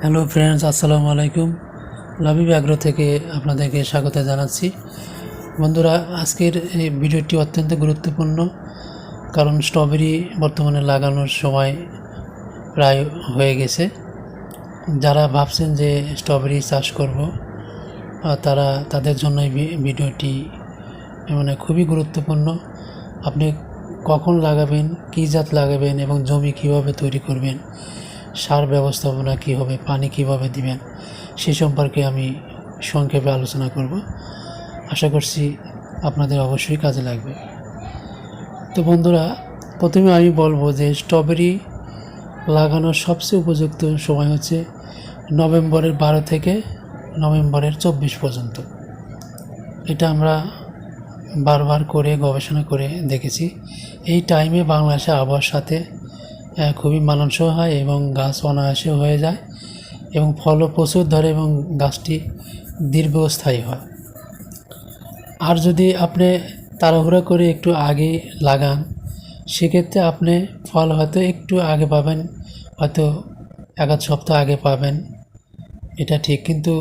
Hello friends আসসালামু আলাইকুম। Labib agro থেকে আপনাদেরকে স্বাগত জানাচ্ছি। বন্ধুরা, আজকের এই ভিডিওটি অত্যন্ত গুরুত্বপূর্ণ, কারণ স্ট্রবেরি বর্তমানে লাগানোর সময় প্রায় হয়ে গেছে। যারা ভাবছেন যে স্ট্রবেরি চাষ করব তারা তাদের জন্য এই ভি- ভিডিওটি মানে খুবই গুরুত্বপূর্ণ। আপনি কখন লাগাবেন, কী জাত লাগাবেন এবং জমি কীভাবে তৈরি করবেন সার ব্যবস্থাপনা কী হবে, পানি কীভাবে দিবেন, সে সম্পর্কে আমি সংক্ষেপে আলোচনা করব। আশা করছি আপনাদের অবশ্যই কাজে লাগবে। তো বন্ধুরা, প্রথমে আমি বলব যে স্ট্রবেরি লাগানোর সবচেয়ে উপযুক্ত সময় হচ্ছে নভেম্বরের বারো থেকে নভেম্বরের চব্বিশ পর্যন্ত। এটা আমরা বারবার করে গবেষণা করে দেখেছি। এই টাইমে বাংলাদেশে আবহাওয়ার সাথে খুবই মানানসই হয় এবং গাছ অনায়াসে হয়ে যায় এবং ফলও প্রচুর ধরে এবং গাছটি দীর্ঘস্থায়ী হয়। আর যদি আপনি তাড়াহুড়া করে একটু আগে লাগান, সেক্ষেত্রে আপনি ফল হয়তো একটু আগে পাবেন, হয়তো এক সপ্তাহ আগে পাবেন, এটা ঠিক। কিন্তু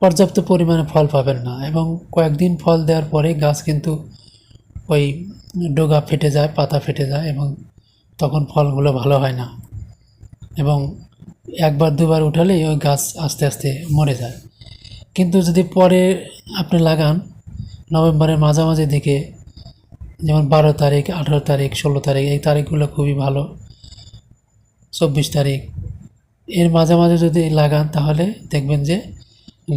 পর্যাপ্ত পরিমাণে ফল পাবেন না এবং কয়েকদিন ফল দেওয়ার পরে গাছ কিন্তু ওই ডোগা ফেটে যায়, পাতা ফেটে যায় এবং তখন ফলগুলো ভালো হয় না। এবং একবার দুবার উঠালেই ওই গাছ আস্তে আস্তে মরে যায়। কিন্তু যদি পরে আপনি লাগান, নভেম্বরের মাঝামাঝি দিকে, যেমন বারো তারিখ, আঠারো তারিখ, ষোলো তারিখ, এই তারিখগুলো খুবই ভালো, চব্বিশ তারিখ, এর মাঝে মাঝে যদি লাগান তাহলে দেখবেন যে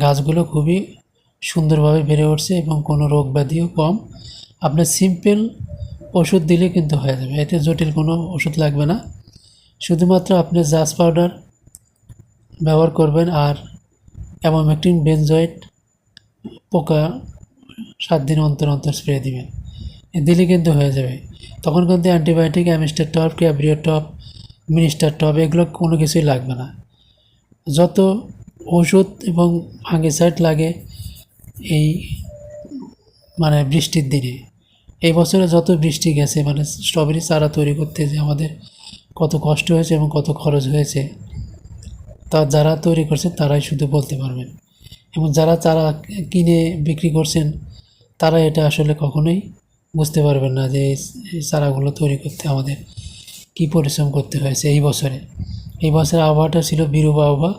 গাছগুলো খুবই সুন্দরভাবে বেড়ে উঠছে এবং কোনো রোগ ব্যাধিও কম। আপনার সিম্পল ওষুধ দিলে কিন্তু হয়ে যাবে। এতে জটিল কোনো ওষুধ লাগবে না। শুধুমাত্র আপনি জাস পাউডার ব্যবহার করবেন আর অ্যামামেকটিন, বেনজয়েড, পোকা সাত দিন অন্তর অন্তর স্প্রে দিবেন। দিলে কিন্তু হয়ে যাবে। তখন কিন্তু antibiotic, Amistar top, Cabrio top, minister top, এগুলো কোনো কিছুই লাগবে না। যত ওষুধ এবং ফাঙ্গিসাইড লাগে এই মানে বৃষ্টির দিনে এই বছরে যত বৃষ্টি গেছে মানে স্ট্রবেরি চারা তৈরি করতে যে আমাদের কত কষ্ট হয়েছে এবং কত খরচ হয়েছে, তা যারা তৈরি করছেন তারাই শুধু বলতে পারবেন এবং যারা চারা কিনে বিক্রি করছেন, তারা এটা আসলে কখনোই বুঝতে পারবেন না যে এই- চারাগুলো তৈরি করতে আমাদের কী পরিশ্রম করতে হয়েছে এই বছরে। এই বছরের আবহাওয়াটা ছিল বিরূপ আবহাওয়া।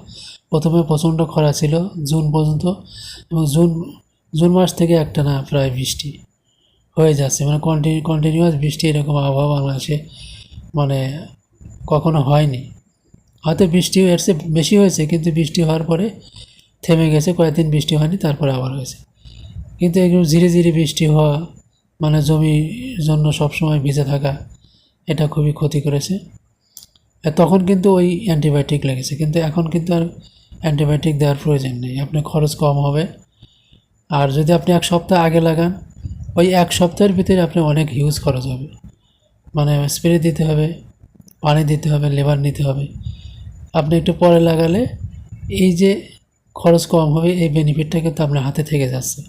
প্রথমে প্রচণ্ড খরা ছিল, জুন পর্যন্ত এবং জুন জুন মাস থেকে একটা না, প্রায় বৃষ্টি। হয়ে যাচ্ছে। মানে কন্টিনিউ কন্টিনিউয়াস বৃষ্টি এরকম আবহাওয়া বাংলাদেশে মানে কখনো হয়নি। হয়তো বৃষ্টি এর চেয়ে বেশি হয়েছে, কিন্তু বৃষ্টি হওয়ার পরে থেমে গেছে, কয়েকদিন বৃষ্টি হয়নি, তারপরে আবার হয়েছে। কিন্তু এগুলো ধীরে ধীরে বৃষ্টি হওয়া মানে জমির জন্য সবসময় ভিজে থাকা, এটা খুবই ক্ষতি করেছে। তখন কিন্তু ওই অ্যান্টিবায়োটিক লেগেছে, কিন্তু এখন কিন্তু আর অ্যান্টিবায়োটিক দেওয়ার প্রয়োজন নেই। আপনার খরচ কম হবে। আর যদি আপনি এক সপ্তাহ আগে লাগান ওই এক সপ্তাহের ভিতরে আপনি অনেক হিউজ খরচ হবে মানে স্প্রে দিতে হবে, পানি দিতে হবে, লেবার নিতে হবে। আপনি একটু পরে লাগালে এই যে খরচ কম হবে, এই বেনিফিটটা কিন্তু আপনার হাতে থেকে যাচ্ছে।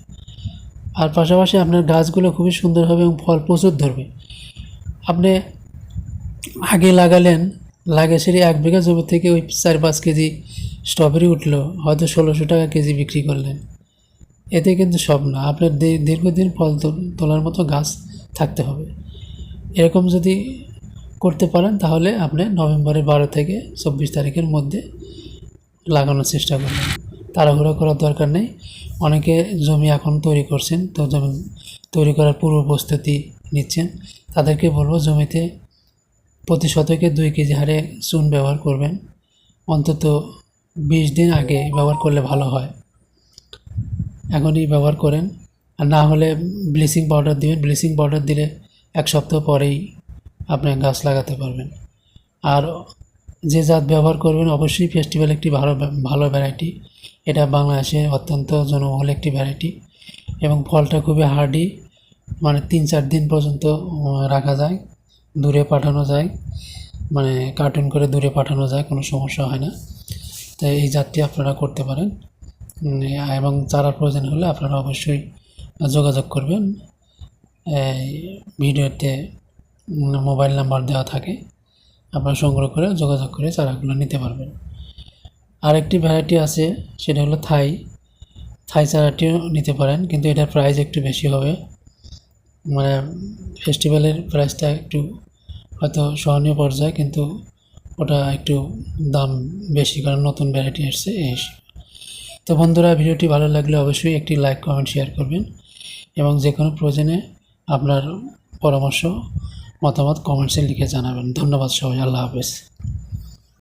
আর পাশাপাশি আপনার গাছগুলো খুবই সুন্দর হবে এবং ফল প্রচুর ধরবে। আপনি আগে লাগালেন, লাগে সেটি এক বিঘা জমি থেকে ওই চার পাঁচ কেজি স্ট্রবেরি উঠল, হয়তো ষোলোশো টাকা কেজি বিক্রি করলেন। এতে কিন্তু সব না। আপনার দীর্ঘদিন ফল তোলার মতো গাছ থাকতে হবে। এরকম যদি করতে পারেন, তাহলে আপনি নভেম্বরের বারো থেকে চব্বিশ তারিখের মধ্যে লাগানোর চেষ্টা করবেন। তাড়াহুড়ো করার দরকার নেই। অনেকে জমি এখন তৈরি করছেন, তো জমি তৈরি করার পূর্ব প্রস্তুতি নিচ্ছেন। তাদেরকে বলব, জমিতে প্রতি শতকে দুই কেজি হারে চুন ব্যবহার করবেন। অন্তত বিশ দিন আগে ব্যবহার করলে ভালো হয়। এখনই ব্যবহার করেন। আর না হলে ব্লিচিং পাউডার দিবেন। ব্লিচিং পাউডার দিলে এক সপ্তাহ পরেই আপনি গাছ লাগাতে পারবেন। আর যে জাত ব্যবহার করবেন, অবশ্যই ফেস্টিভ্যাল একটি ভালো ভালো ভ্যারাইটি এটা বাংলাদেশে অত্যন্ত জনবহুল একটি ভ্যারাইটি এবং ফলটা খুবই হার্ডি মানে তিন চার দিন পর্যন্ত রাখা যায়, দূরে পাঠানো যায়। মানে কার্টুন করে দূরে পাঠানো যায়, কোনো সমস্যা হয় না। তাই এই জাতটি আপনারা করতে পারেন। এবং চারার প্রয়োজন হলে আপনারা অবশ্যই যোগাযোগ করবেন। এই ভিডিওতে মোবাইল নাম্বার দেওয়া থাকে। আপনারা সংগ্রহ করে যোগাযোগ করে চারাগুলো নিতে পারবেন। আরেকটি ভ্যারাইটি আছে, সেটা হলো থাই। থাই চারাটিও নিতে পারেন, কিন্তু এটার প্রাইস একটু বেশি হবে। মানে ফেস্টিভ্যালের প্রাইসটা একটু হয়তো সহনীয় পর্যায়ে, কিন্তু ওটা একটু দাম বেশি, কারণ নতুন ভ্যারাইটি আসছে, এই। তো বন্ধুরা, ভিডিওটি ভালো লাগলে অবশ্যই একটি লাইক, কমেন্ট, শেয়ার করবেন এবং যে কোনো প্রয়োজনে আপনার পরামর্শ, মতামত কমেন্টসে লিখে জানাবেন। ধন্যবাদ সবাই, আল্লাহ হাফেজ।